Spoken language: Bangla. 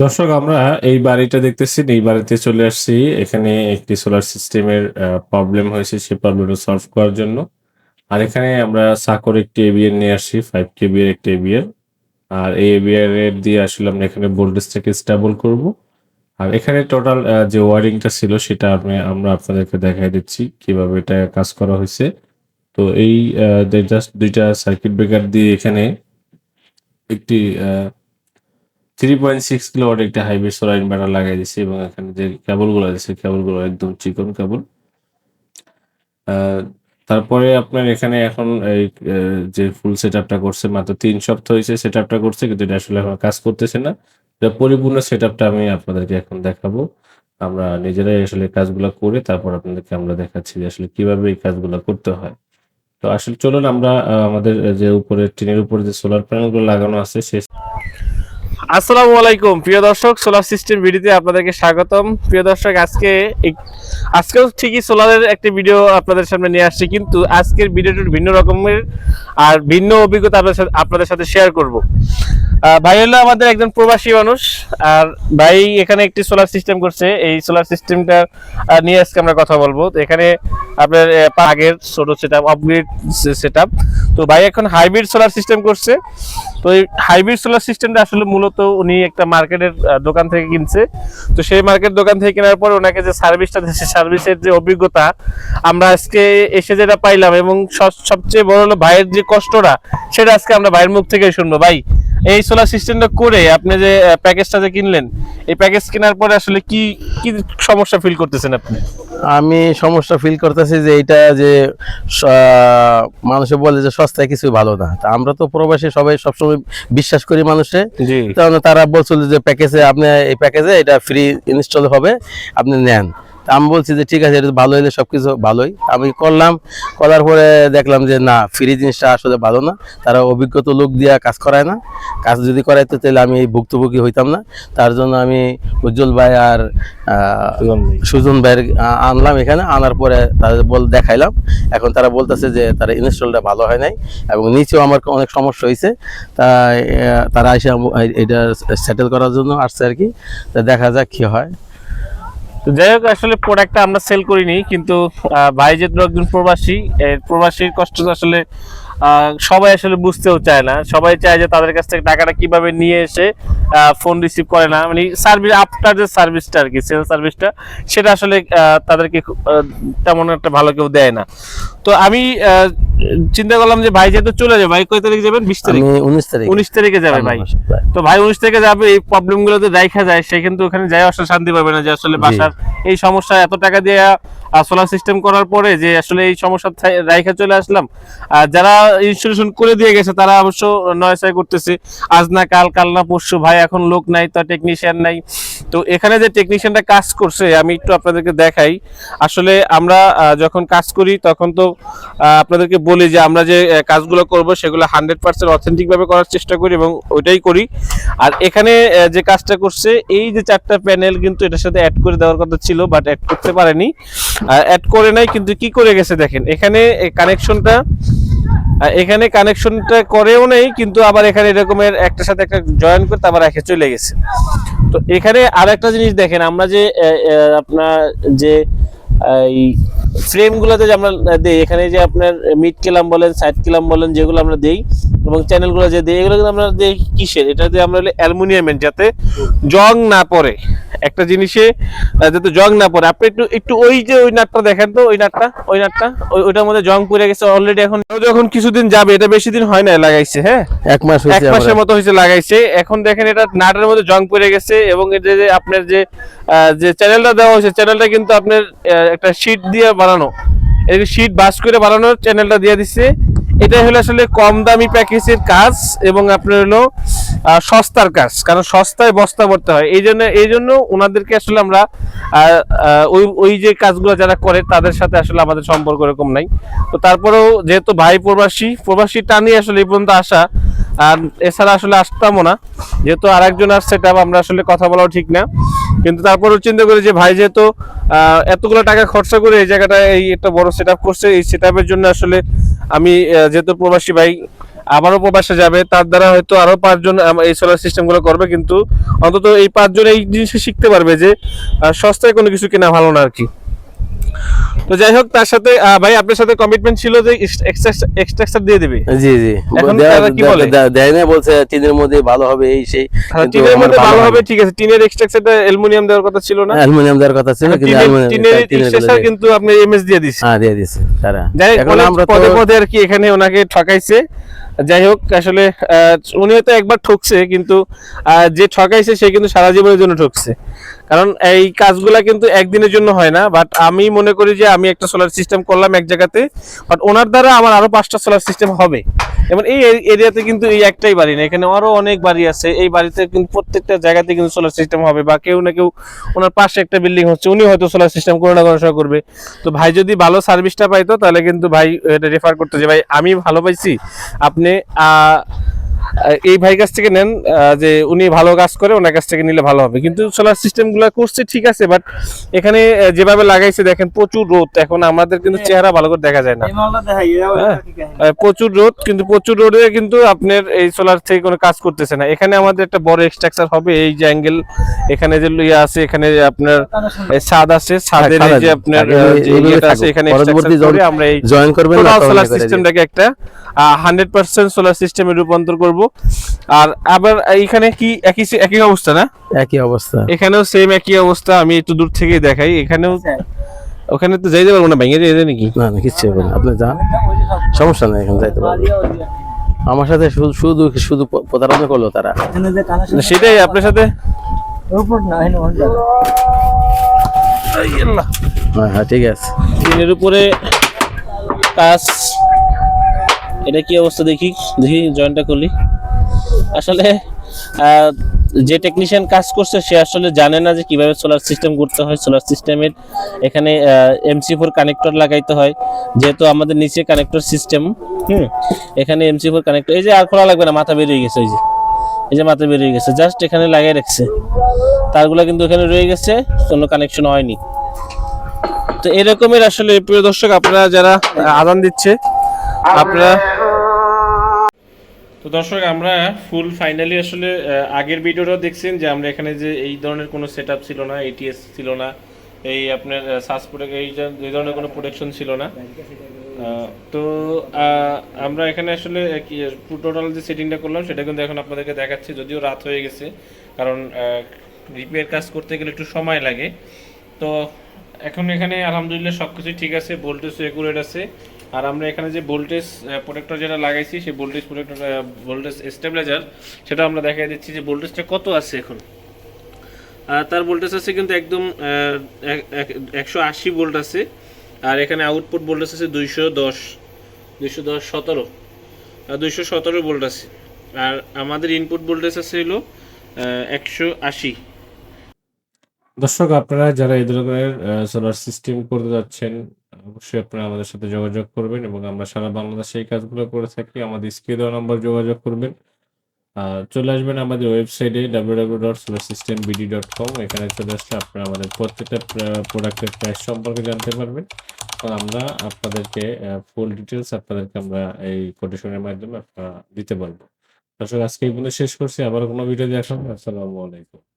দর্শক, আমরা এই বাড়িটা দেখতেছি, এই বাড়িতে চলে আসছি। এখানে একটি সোলার সিস্টেমের প্রবলেম হয়েছে সেই প্রবলেমটা সলভ করার জন্য। আর এখানে আমরা সাকর একটি এবিএর নিয়ে আসছি ফাইভ কেবি এর একটি এবিএর আর এই এবিআর এর দিয়ে আসলে আমরা এখানে ভোল্টেজটাকে স্টেবল করব। আর এখানে টোটাল যে ওয়ারিংটা ছিল, সেটা আমি, আমরা আপনাদেরকে দেখাই দিচ্ছি, কীভাবে এটা কাজ করা হয়েছে। তো এই জাস্ট দুইটা সার্কিট ব্রেকার দিয়ে এখানে একটি three point six kilowatt একটা হাইব্রিড সোলার ইনভার্টার লাগাই দিয়েছি এবং এখানে যে কেবলগুলো আছে কেবলগুলো একদম চিকন কেবল তারপরে আপনার এখানে এখন এই যে ফুল সেট আপটা করছে, মাত্র তিন সপ্তাহ হয়েছে সেট আপটা করছে, কিন্তু এটা আসলে এখন কাজ করতেছে না। এটা পরিপূর্ণ সেট আপটা আমি আপনাদেরকে এখন দেখাবো। আমরা নিজেরাই আসলে কাজগুলো করে তারপর আপনাদেরকে আমরা দেখাচ্ছি যে আসলে কীভাবে এই কাজগুলো করতে হয়। তো আসলে চলুন আমরা আমাদের যে উপরে, টিনের উপরে যে সোলার প্যানেলগুলো লাগানো আছে সেই আসসালামু আলাইকুম, প্রিয় দর্শক সোলার সিস্টেম ভিডিওতে আপনাদেরকে স্বাগতম। প্রিয় দর্শক, আজকে আজকেও ঠিকই সোলারের একটি ভিডিও আপনাদের সামনে নিয়ে আসছি, কিন্তু আজকের ভিডিওটি ভিন্ন রকমের আর ভিন্ন অভিজ্ঞতা আপনাদের সাথে আপনাদের সাথে শেয়ার করব। ভাই হলো আমাদের একজন প্রবাসী মানুষ, আর ভাই এখানে একটি সোলার সিস্টেম করছে। এই সোলার সিস্টেমটা নিয়ে আজকে আমরা কথা বলব। তো এখানে আপনার আগের ছোট সেট আপ আপগ্রেড সেট তো ভাই এখন হাইব্রিড সোলার সিস্টেম করছে। তো এই হাইব্রিড সোলার সিস্টেমটা আসলে মূলত উনি একটা মার্কেটের দোকান থেকে কিনছে। তো সেই মার্কেট দোকান থেকে কেনার পর ওনাকে যে সার্ভিসটা দিচ্ছে সার্ভিসের যে অভিজ্ঞতা, আমরা আজকে এসে যেটা পাইলাম এবং সব- সবচেয়ে বড় হলো ভাইয়ের যে কষ্টটা, সেটা আজকে আমরা ভাইয়ের মুখ থেকে শুনব। ভাই এই সোলার সিস্টেমটা করে আপনি যে প্যাকেজটা যে কিনলেন এই প্যাকেজ কেনার পরে আসলে কি কি সমস্যা ফিল করতেছেন আপনি? আমি সমস্যা ফিল করতেছি যে এটা যে মানুষে বলে যে সস্তায় কিছু ভালো না। তা আমরা তো প্রবাসী সবাই সবসময় বিশ্বাস করি মানুষে। তারা বলছিল যে প্যাকেজে আপনি এই প্যাকেজে এটা ফ্রি ইনস্টল হবে আপনি নেন। আমি বলছি যে ঠিক আছে এটা ভালো হলে সব কিছু ভালোই। আমি করলাম করার পরে দেখলাম যে না ফ্রি জিনিসটা আসলে ভালো না। তারা অভিজ্ঞত লোক দিয়ে কাজ করায় না। কাজ যদি করাইতো তাহলে আমি এই ভুক্তভোগী হইতাম না। তার জন্য আমি উজ্জ্বল ভাই আর সুজন ভাইয়ের আনলাম এখানে। আনার পরে তাদের বল দেখাইলাম। এখন তারা বলতেছে যে তারা ইনস্টলটা ভালো হয় নাই এবং নিচেও আমার অনেক সমস্যা হয়েছে তাই আহ, তারা এসে এটা সেটেল করার জন্য আসছে আর কি। তা দেখা যাক কি হয়। তো যাই হোক, আসলে প্রোডাক্টটা আমরা সেল করিনি, কিন্তু ভাই যেহেতু একজন প্রবাসী প্রবাসীর কষ্ট আসলে সবাই আসলে বুঝতেও চায় না। সবাই চায় যে তাদের কাছ থেকে টাকাটা কীভাবে নিয়ে এসে ফোন রিসিভ করে না। মানে সার্ভিস আফটার যে সার্ভিসটা আর কি সেল সার্ভিসটা সেটা আসলে তাদেরকে তেমন একটা ভালো কেউ দেয় না। তো আমি চিন্তা করলাম যে ভাই যেহেতু চলে যাবে ভাই কয় তারিখ যাবেন? বিশ তারিখ। উনিশ তারিখ। উনিশ তারিখে যাবে ভাই। তো ভাই উনিশ থেকে যাবে এই প্রবলেমগুলো তো দেখা যায় সে কিন্তু ওখানে যাই আসলে শান্তি পাবে না যে আসলে বাসার এই সমস্যা এত টাকা দিয়ে সোলার সিস্টেম করার পরে যে আসলে এই সমস্যা রাইখা চলে আসলাম। আর যারা ইনস্টলেশন করে দিয়ে গেছে তারা অবশ্য নয়সাই করতেছে। আজ না কাল কাল না পরশু ভাই এখন লোক নাই তো টেকনিশিয়ান নাই। তো এখানে যে টেকনিশিয়ানটা কাজ করছে, আমি একটু আপনাদেরকে দেখাই। আসলে আমরা যখন কাজ করি, তখন তো আপনাদেরকে বলি যে আমরা যে কাজগুলো করব, সেগুলো হান্ড্রেড পার্সেন্ট অথেন্টিক ভাবে করার চেষ্টা করি এবং ওইটাই করি। আর এখানে যে কাজটা করছে, এই যে চারটা প্যানেল কিন্তু এটার সাথে অ্যাড করে দেওয়ার কথা ছিল বাট অ্যাড করতে পারেনি। অ্যাড করে নাই, কিন্তু কি করে গেছে দেখেন, এখানে কানেকশনটা এখানে কানেকশনটা করেও নেই, কিন্তু আবার এখানে এরকমের একটা সাথে একটা জয়েন করতে আবার রেখে চলে গেছে। তো এখানে আর একটা জিনিস দেখেন, আমরা যে আপনার যে, এই ফ্রেমগুলোতে যে আমরা দেই, এখানে যে আপনার মিড কেলাম বলেন সাইড কিলাম বলেন, যেগুলো আমরা দেই এবং চ্যানেলগুলো যে দিই এগুলো কিন্তু আমরা দেই কিসের? এটা দিয়ে আমরা অ্যালুমিনিয়ামের যাতে জং না পড়ে। একটা জিনিসে যাতে জং না পড়ে। আপনি একটু একটু ওই যে ওই নাটটা দেখেন তো ওই নাটটা ওই নাটটা ওই ওইটার মধ্যে জং পড়ে গেছে অলরেডি এখন। যখন কিছুদিন যাবে এটা বেশি দিন হয় না লাগাইছে হ্যাঁ? এক মাস এক মাসের মতো হয়েছে লাগাইছে। এখন দেখেন এটা নাটের মধ্যে জং পড়ে গেছে এবং এটা যে আপনার যে যে চ্যানেলটা দেওয়া হয়েছে চ্যানেলটা কিন্তু আপনার একটা শীট দিয়ে বানানো। এটাকে শীট বাস করে বানানোর চ্যানেলটা দিয়ে দিচ্ছে এটাই হলো আসলে কম দামি প্যাকেজের কাজ এবং আপনার হলো সস্তার কাজ, কারণ সস্তায় বস্তা ভরতে হয়। এই জন্য এই জন্য ওনাদেরকে আসলে আমরা ওই ওই যে কাজগুলো যারা করে, তাদের সাথে আসলে আমাদের সম্পর্ক এরকম নাই। তো তারপরেও যেহেতু ভাই প্রবাসী প্রবাসী টানি আসলে এই পর্যন্ত আসা। আর এছাড়া আসলে আসতামও না। যেহেতু আর একজন আর সেট আমরা আসলে কথা বলাও ঠিক না। কিন্তু তারপরও চিন্তা করি যে ভাই যেহেতু এতগুলো টাকা খরচা করে এই জায়গাটা এই একটা বড় সেট করছে, এই সেট জন্য আসলে আমি যেহেতু প্রবাসী ভাই, আবারও প্রবাসে যাবে, তার দ্বারা হয়তো আরও পাঁচজন এই সোলার সিস্টেমগুলো করবে, কিন্তু অন্তত এই পাঁচজন এই জিনিসটা শিখতে পারবে যে সস্তায় কোনো কিছু কেনা ভালো না আর কি। তো যাই হোক তার সাথে ভাই আপনার সাথে কমিটমেন্ট ছিল যে এক্সট্রাকচার দিয়ে দিবে? জি জি। এখন কি বলে? দেয় না বলছে টিনের মধ্যে ভালো হবে এই সেই। টিনের মধ্যে ভালো হবে ঠিক আছে। টিনের এক্সট্রাকচারটা অ্যালুমিনিয়াম দেওয়ার কথা ছিল না। অ্যালুমিনিয়াম দেওয়ার কথা ছিল কিন্তু টিনের এক্সট্রাকচার কিন্তু আপনি এমএস দিয়ে দিছে হ্যাঁ দিয়ে দিছে তারা এখন আমরা পদে পদে আর কি এখানে ওনাকে ঠকাইছে। যাই হোক আসলে উনি হয়তো একবার ঠকছে কিন্তু যে ঠকাইছে সে কিন্তু সারা জীবনের জন্য ঠকছে। কারণ এই কাজগুলা কিন্তু একদিনের জন্য হয় না বাট আমি মনে করি যে আমি একটা সোলার সিস্টেম করলাম এক জায়গাতে বাট ওনার দ্বারা আমার আরও পাঁচটা সোলার সিস্টেম হবে। এবং এই এরিয়াতে কিন্তু এই একটাই বাড়ি না, এখানে আরও অনেক বাড়ি আছে। এই বাড়িতে কিন্তু প্রত্যেকটা জায়গাতে কিন্তু সোলার সিস্টেম হবে বা কেউ না কেউ ওনার পাশে একটা বিল্ডিং হচ্ছে, উনি হয়তো সোলার সিস্টেম কোনো না কোনো করবে। তো ভাই যদি ভালো সার্ভিসটা পাইতো, তাহলে কিন্তু ভাই এটা রেফার করতো যে, ভাই, আমি ভালো পাইছি। আপনি এই ভাই কাছ থেকে নেন যে উনি ভালো কাজ করে ওনার কাছ থেকে নিলে ভালো হবে। কিন্তু সোলার সিস্টেমগুলো করছে ঠিক আছে বাট এখানে যেভাবে লাগাইছে দেখেন প্রচুর রোদ। এখন আমাদের কিন্তু চেহারা ভালো করে দেখা যায় না। হ্যাঁ। প্রচুর রোদ কিন্তু প্রচুর রোদে কিন্তু আপনার এই সোলার থেকে কোনো কাজ করতেছে না। এখানে আমাদের একটা বড় স্ট্রাকচার হবে এই যে অ্যাঙ্গেল এখানে যে ইয়ে আছে এখানে যে আপনার এই ছাদ আছে ছাদের যে আপনার যে এইভাবে আছে এখানে আমরা এই জয়েন করবেন সোলার সিস্টেমটাকে একটা হান্ড্রেড পার্সেন্ট সোলার সিস্টেমে রূপান্তর করব। আর আবার এখানে কি একই একই অবস্থা না? একই অবস্থা। এখানেও সেম একই অবস্থা আমি একটু দূর থেকে দেখাই। এখানেও ওখানে তো যাইতে পারব না ভেঙে যেতে নাকি? না না কিচ্ছু হবে না। আপনি যান। সমস্যা নেই এখানে যাইতে পারবেন আমার সাথে শুধু শুধু শুধু প্রতারণা করল তারা। না, সেটাই আপনার সাথে? হ্যাঁ হ্যাঁ ঠিক আছে। টিনের উপরে কাজ এটা কি অবস্থা দেখি দেখি জয়েন্টটা করলি। আসলে যে টেকনিশিয়ান কাজ করছে, সে আসলে জানে না যে কীভাবে সোলার সিস্টেম করতে হয়। সোলার সিস্টেমের এখানে এমসি ফোর কানেক্টর লাগাইতে হয়। যেহেতু আমাদের নিচে কানেক্টর সিস্টেম হুম, এখানে এমসি ফোর কানেক্টর এই যে আর খোলা লাগবে না, মাথা বেরিয়ে গেছে, ওই যে, এই যে মাথা বেরিয়ে গেছে জাস্ট এখানে লাগিয়ে রাখছে। তারগুলো কিন্তু এখানে রয়ে গেছে, কোনো কানেকশন হয়নি। তো এরকমের আসলে প্রিয় দর্শক, আপনারা যারা আদান দিচ্ছে, আপনারা তো দর্শক, আমরা ফুল ফাইনালি আসলে আগের ভিডিওটা দেখছেন যে আমরা এখানে যে এই ধরনের কোনো সেট ছিল না এটিএস ছিল না, এই আপনার প্রোটেক্ট এই এই ধরনের কোনো প্রোটেকশন ছিল না। তো আমরা এখানে আসলে টোটাল যে সেটিংটা করলাম, সেটা কিন্তু এখন আপনাদেরকে দেখাচ্ছি, যদিও রাত হয়ে গেছে, কারণ রিপেয়ার কাজ করতে গেলে একটু সময় লাগে। তো, এখন এখানে আলহামদুলিল্লাহ সব কিছুই ঠিক আছে ভোল্টেজ একুরেট আছে। আর আমরা এখানে যে ভোল্টেজ প্রোটেক্টর যেটা লাগাইছি, সেই ভোল্টেজ প্রোটেক্টর ভোল্টেজ স্টেবিলাইজার সেটা আমরা দেখাই দিচ্ছি যে ভোল্টেজটা কত আছে এখন। তার ভোল্টেজ আছে কিন্তু একদম একশো আশি ভোল্ট আছে, আর এখানে আউটপুট ভোল্টেজ আছে দুইশো দশ দুইশো দশ সতেরো দুইশো সতেরো ভোল্ট আছে। আর আমাদের ইনপুট ভোল্টেজ আছে হলো একশো আশি। দর্শক, আপনারা যারা এই ধরনের সোলার সিস্টেম করতে যাচ্ছেন অবশ্যই আপনারা আমাদের সাথে যোগাযোগ করবেন এবং আমরা সারা বাংলাদেশে এই কাজগুলো করে থাকি। আমাদের স্ক্রিনে দেওয়া নাম্বার যোগাযোগ করবেন। চলে আসবেন আমাদের ওয়েবসাইটে কম এখানে চলে আসলে আপনারা আমাদের প্রত্যেকটা প্রোডাক্টের প্রাইস সম্পর্কে জানতে পারবেন। আমরা আপনাদেরকে ফুল ডিটেলস আপনাদেরকে আমরা এই কোটেশনের মাধ্যমে আপনারা দিতে পারব। দর্শক, আজকে এই শেষ করছি। আবার কোনো ভিডিও দেখাবো। আসসালামু আলাইকুম।